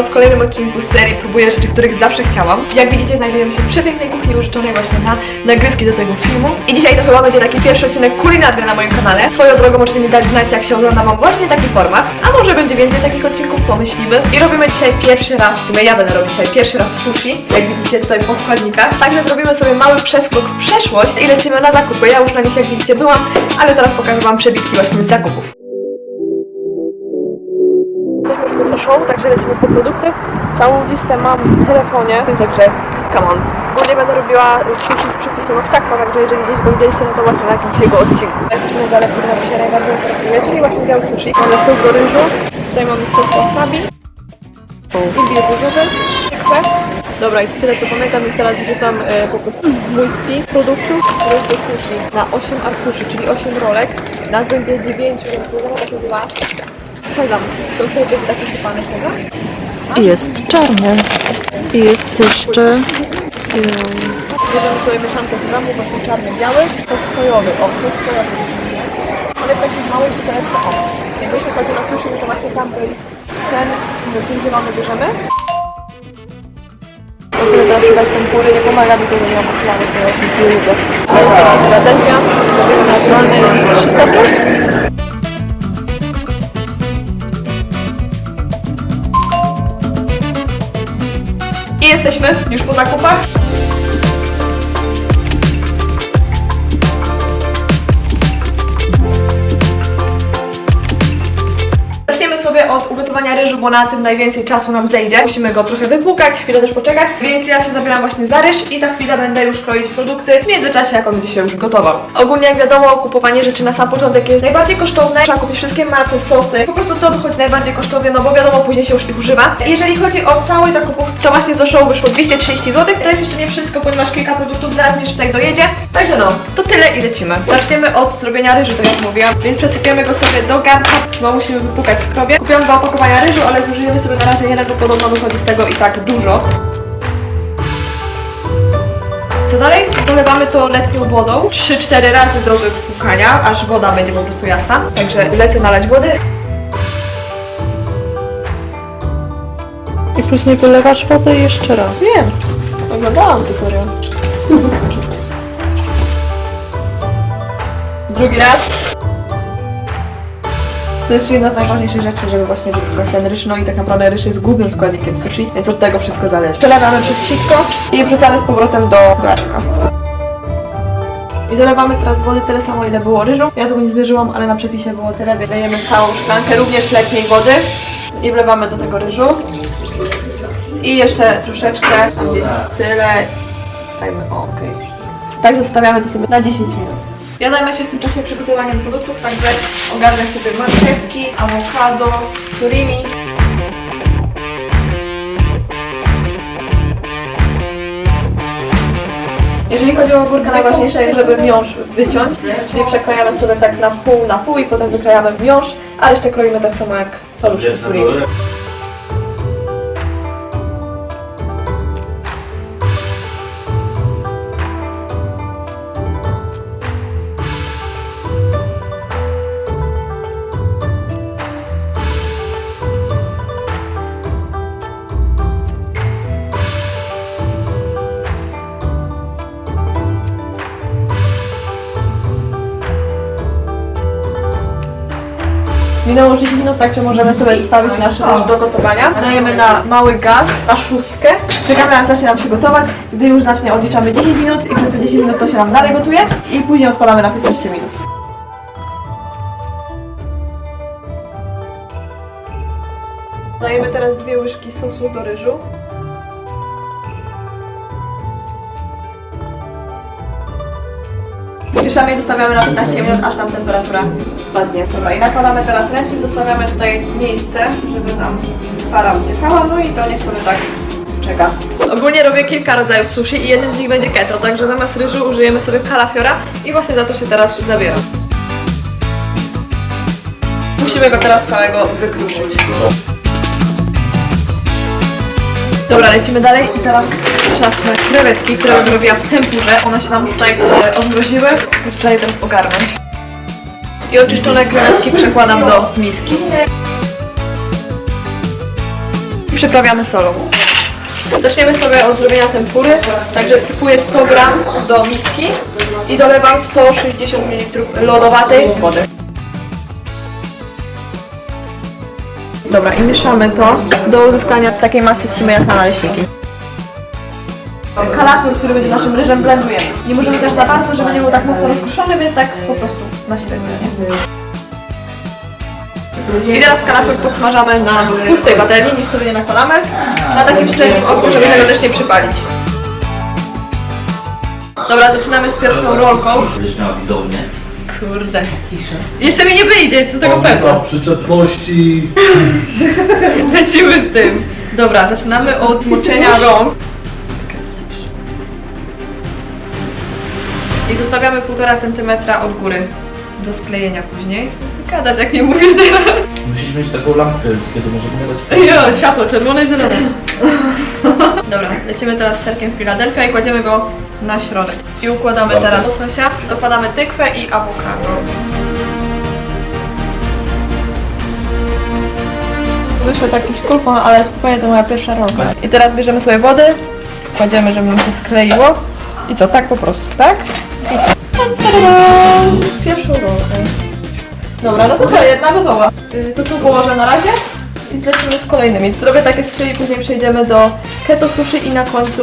Was w kolejnym odcinku serii Próbuję rzeczy, których zawsze chciałam. Jak widzicie, znajdujemy się w przepięknej kuchni użyczonej właśnie na nagrywki do tego filmu. I dzisiaj to chyba będzie taki pierwszy odcinek kulinarny na moim kanale. Swoją drogą możecie mi dać znać, jak się ogląda Wam właśnie taki format. A może będzie więcej takich odcinków, pomyślimy. I robimy dzisiaj pierwszy raz, sumie ja będę robić dzisiaj pierwszy raz sushi, jak widzicie tutaj po składnikach. Także zrobimy sobie mały przeskok w przeszłość i lecimy na zakupy. Ja już na nich, jak widzicie, byłam, ale teraz pokażę Wam przebitki właśnie z zakupów. Pod Oszą, także lecimy po produkty. Całą listę mam w telefonie, także come on. Głównie będę robiła sushi z przepisu nowciaksa, także jeżeli gdzieś go widzieliście, no to właśnie na jakimś jego odcinku. Jesteśmy na który nam się najbardziej interesuje, czyli właśnie dział sushi. Mamy sos do ryżu, tutaj mamy sos wasabi, imbir ryżowy, pikwę. Dobra, i tyle co pamiętam, więc teraz wrzucam e, po prostu mój spis produktów, ryż do sushi na 8 arkuszy, czyli 8 rolek. Nas będzie 9, więc wiadomo, takie dwa. Sezam. To będzie taki sypany sezam. Jest czarny. I jest jeszcze... Bierzemy sobie mieszankę sezamu, właśnie czarny, biały, sos sojowy. O, sos sojowy. On jest taki w małej butelce. O, jak byliśmy ostatnio na sushi, to właśnie tamten, ten, ten zielony bierzemy. O tyle teraz szukać tempury, nie pomaga mi to, że nie mam oślany, to jest robimy naturalny 3 stopnie. Jesteśmy już po zakupach. Zaczniemy sobie od ugotowania ryżu, bo na tym najwięcej czasu nam zejdzie. Musimy go trochę wypłukać, chwilę też poczekać, więc ja się zabieram właśnie za ryż i za chwilę będę już kroić produkty w międzyczasie, jak on będzie się już gotował. Ogólnie jak wiadomo, kupowanie rzeczy na sam początek jest najbardziej kosztowne. Trzeba kupić wszystkie marki, sosy. Po prostu to wychodzi najbardziej kosztownie, no bo wiadomo, później się już ich używa. Jeżeli chodzi o całość zakupów, to właśnie z show wyszło 230 zł. To jest jeszcze nie wszystko, ponieważ kilka produktów zaraz mi jeszcze tutaj dojedzie. Także no, to tyle i lecimy. Zaczniemy od zrobienia ryżu, tak jak mówiłam, więc przesypiemy go sobie do garnka, bo musimy wypłukać skrobie. Kupiłam dwa opakowania ryżu, ale zużyjemy sobie na razie jeden, bo podobno wychodzi z tego i tak dużo. Co dalej? Dolewamy to letnią wodą 3-4 razy do wypłukania, aż woda będzie po prostu jasna. Także lecę nalać wody. I później wylewasz wodę jeszcze raz. Wiem, oglądałam tutorial. Drugi raz. To jest jedna z najważniejszych rzeczy, żeby właśnie wypłukać ten ryż, no i tak naprawdę ryż jest głównym składnikiem sushi, więc od tego wszystko zależy. Przelewamy przez sitko i wrzucamy z powrotem do garnka. I dolewamy teraz wody tyle samo, ile było ryżu. Ja tu nie zmierzyłam, ale na przepisie było tyle, więc dajemy całą szklankę, również letniej wody i wlewamy do tego ryżu. I jeszcze troszeczkę, tam gdzieś tyle. Dajmy, okej. Także zostawiamy to sobie na 10 minut. Ja zajmę się w tym czasie przygotowaniem produktów, także ogarnę sobie marchewki, awokado, surimi. Jeżeli chodzi o ogórka, najważniejsze jest, żeby miąższ wyciąć, czyli przekrajamy sobie tak na pół, na pół i potem wykrajamy miąższ, a resztę kroimy tak samo jak paluszki surimi. Minęło 10 minut, także możemy sobie zostawić nasz ryż do gotowania. Dajemy na mały gaz, na szóstkę. Czekamy aż zacznie nam się gotować. Gdy już zacznie odliczamy 10 minut i przez te 10 minut to się nam dalej gotuje i później odkładamy na 15 minut. Dajemy teraz dwie łyżki sosu do ryżu. Mieszamy i zostawiamy na 15 minut, aż nam temperatura spadnie. Dobra, i nakładamy teraz ręcznik, zostawiamy tutaj miejsce, żeby nam para uciekała, no i to niech sobie tak czeka. Ogólnie robię kilka rodzajów sushi i jednym z nich będzie keto, także zamiast ryżu użyjemy sobie kalafiora i właśnie za to się teraz zabieram. Musimy go teraz całego wykruszyć. Dobra, lecimy dalej i teraz czas krewetki, które robiła w tempurze. One się nam tutaj e, odmroziły. Trzeba je teraz ogarnąć. I oczyszczone krewetki przekładam do miski. przyprawiamy solą. Zaczniemy sobie od zrobienia tempury, także wsypuję 100 gram do miski i dolewam 160 ml lodowatej wody. Dobra, i mieszamy to do uzyskania takiej masy w sumie jak na naleśniki. Kalafior, który będzie naszym ryżem, blendujemy. Nie możemy też za bardzo, żeby nie był tak mocno rozkruszony, więc tak po prostu na średnio. Nie? I teraz kalafior podsmażamy na pustej patelni, nic sobie nie nakładamy, na takim średnim ogniu, żeby tego też nie przypalić. Dobra, zaczynamy z pierwszą rolką. Będziesz miała widownię. Kurde. Jeszcze mi nie wyjdzie, jestem tego pewna. przyczepności. Lecimy z tym. Dobra, zaczynamy od moczenia rąk. I zostawiamy 1,5 cm od góry do sklejenia później. Gadać jak nie mówię teraz. Musisz mieć taką lampkę, kiedy możemy gadać. Jo, światło czerwone i zielone. Dobra, lecimy teraz z serkiem Philadelphia i kładziemy go na środek. I układamy Dobra. teraz łososia, dokładamy tykwę i awokado. Wyszły taki szkulpon, ale spokojnie to moja pierwsza rolka. I teraz bierzemy sobie wody, kładziemy, żeby nam się skleiło. I co, tak po prostu, tak. Pierwszą rolkę. Dobra, no to co, jedna gotowa. Yy, To tu położę na razie i zlecimy z kolejnymi. Zrobię takie trzy i później przejdziemy do keto sushi i na końcu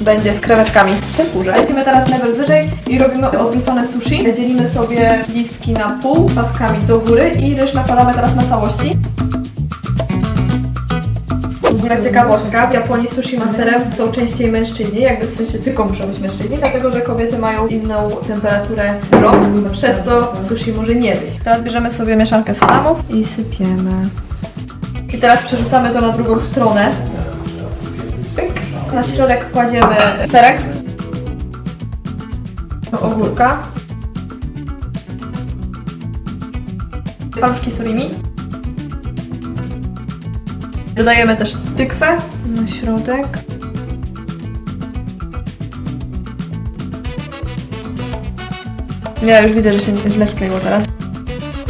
będzie z krewetkami w tempurze. Lecimy teraz level wyżej i robimy odwrócone sushi. Dzielimy sobie listki na pół, paskami do góry i ryż nakładamy teraz na całości. Ogóle ciekawostka, w Japonii sushi masterem są częściej mężczyźni, jakby w sensie tylko muszą być mężczyźni, dlatego że kobiety mają inną temperaturę rąk, przez co sushi może nie być. Teraz bierzemy sobie mieszankę salamów i sypiemy. I teraz przerzucamy to na drugą stronę. Na środek kładziemy serek, ogórka, paluszki surimi. Dodajemy też tykwę na środek. Ja już widzę, że się źle skleiło teraz.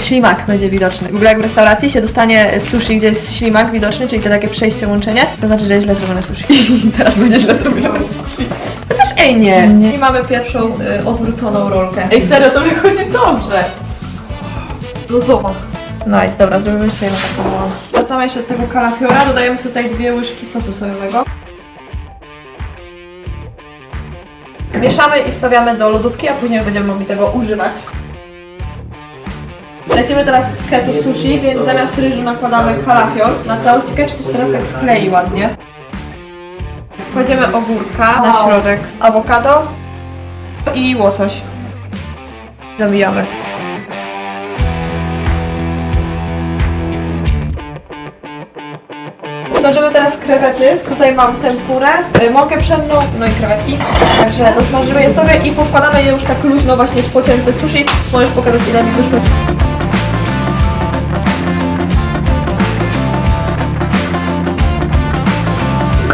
Ślimak będzie widoczny. W ogóle jak w restauracji się dostanie sushi, gdzie jest ślimak widoczny, czyli to takie przejście, łączenie, to znaczy, że jest źle zrobione sushi. teraz będzie źle zrobione sushi. Chociaż ej nie. I mamy pierwszą y, odwróconą rolkę. Ej serio, to wychodzi dobrze. No zobacz. Nice, dobra, zrobimy jeszcze jedną taką małą. Wracamy jeszcze od tego kalafiora, dodajemy tutaj dwie łyżki sosu sojowego. Mieszamy i wstawiamy do lodówki, a później będziemy mogli tego używać. Lecimy teraz z ketu sushi, więc zamiast ryżu nakładamy kalafior na całość. Czy to się teraz tak sklei ładnie. Kładziemy ogórka na środek, awokado i łosoś. Zawijamy. Smażymy teraz krewety. Tutaj mam tempurę, y, mąkę pszenną, no i krewetki. Także dosmażymy je sobie i podkładamy je już tak luźno właśnie z pocięte sushi. Możesz pokazać ile mi wyszło.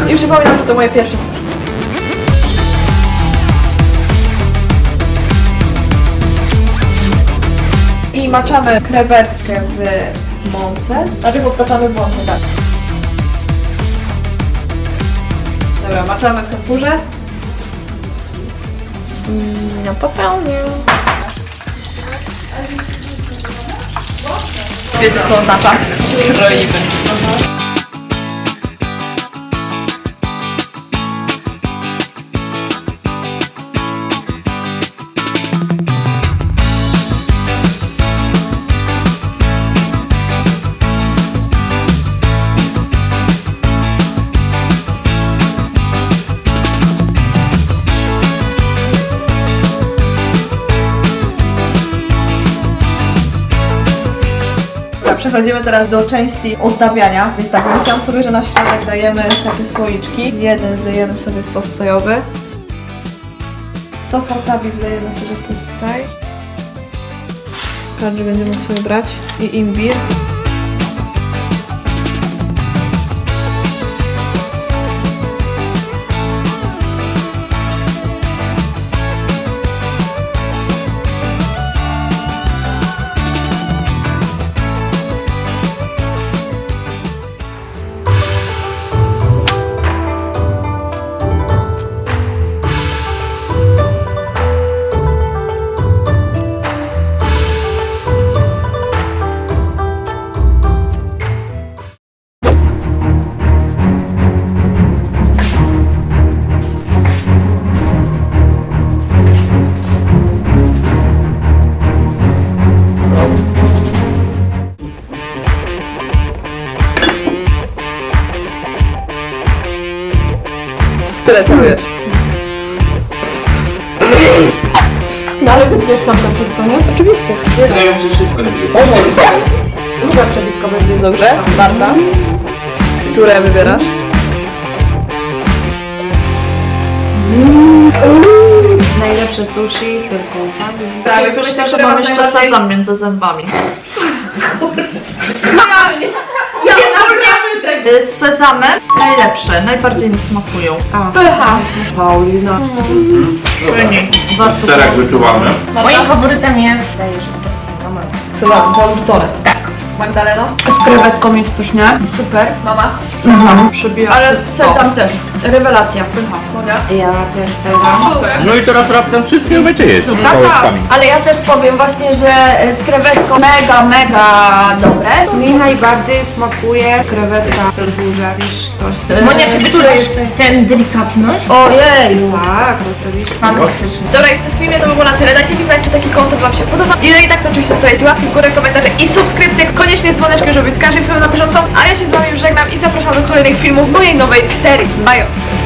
I przypominam, że to moje pierwsze sushi. I maczamy krewetkę w mące. Najpierw obtaczamy w mące, tak. Dobra, maczamy w tempurze. Patelnię. Wiecie co to oznacza? Kroimy. Przechodzimy teraz do części ozdabiania. Więc tak, myślałam sobie, że na środek dajemy takie słoiczki. Jeden wlejemy sobie sos sojowy. Sos wasabi wlejemy sobie tutaj. Każdy będzie mógł sobie brać. I imbir. Ja nie wiem. Druga przebitka będzie. Dobrze, Marta. Które wybierasz? Najlepsze sushi, tylko tam. Tak, oprócz tego mam jeszcze sezam między zębami. Z sezamem najlepsze, najbardziej mi smakują. Pycha. Paulina. Fajnie. Warto Serek wyczuwamy. Moim faworytem jest... Daję, Sezam, to odwrócone. Tak. Magdaleno? Z krewetką jest pysznie. Super. Mama? Sezam. Przebija Ale sezam też. Rewelacja, pycha. Ja też sezam. No i teraz raptem wszystkie umiecie jeść. Z pałeczkami. ale ja też powiem właśnie, że z krewetką mega, mega dobre. Mi najbardziej smakuje krewetka burza, wiesz, to Monia, czy wyczujesz ten delikatność? Ojej! Tak, oczywiście. Fantastycznie. Dobra, i w tym filmie to by było na tyle. Dajcie mi znać, czy taki content wam się podoba. Jeżeli tak, to oczywiście stawiajcie łapki w górę, komentarze i subskrypcje. Koniecznie z dzwoneczkiem, żeby być z każdym filmem na bieżąco. A ja się z wami już żegnam i zapraszam do kolejnych filmów mojej nowej serii. Bye!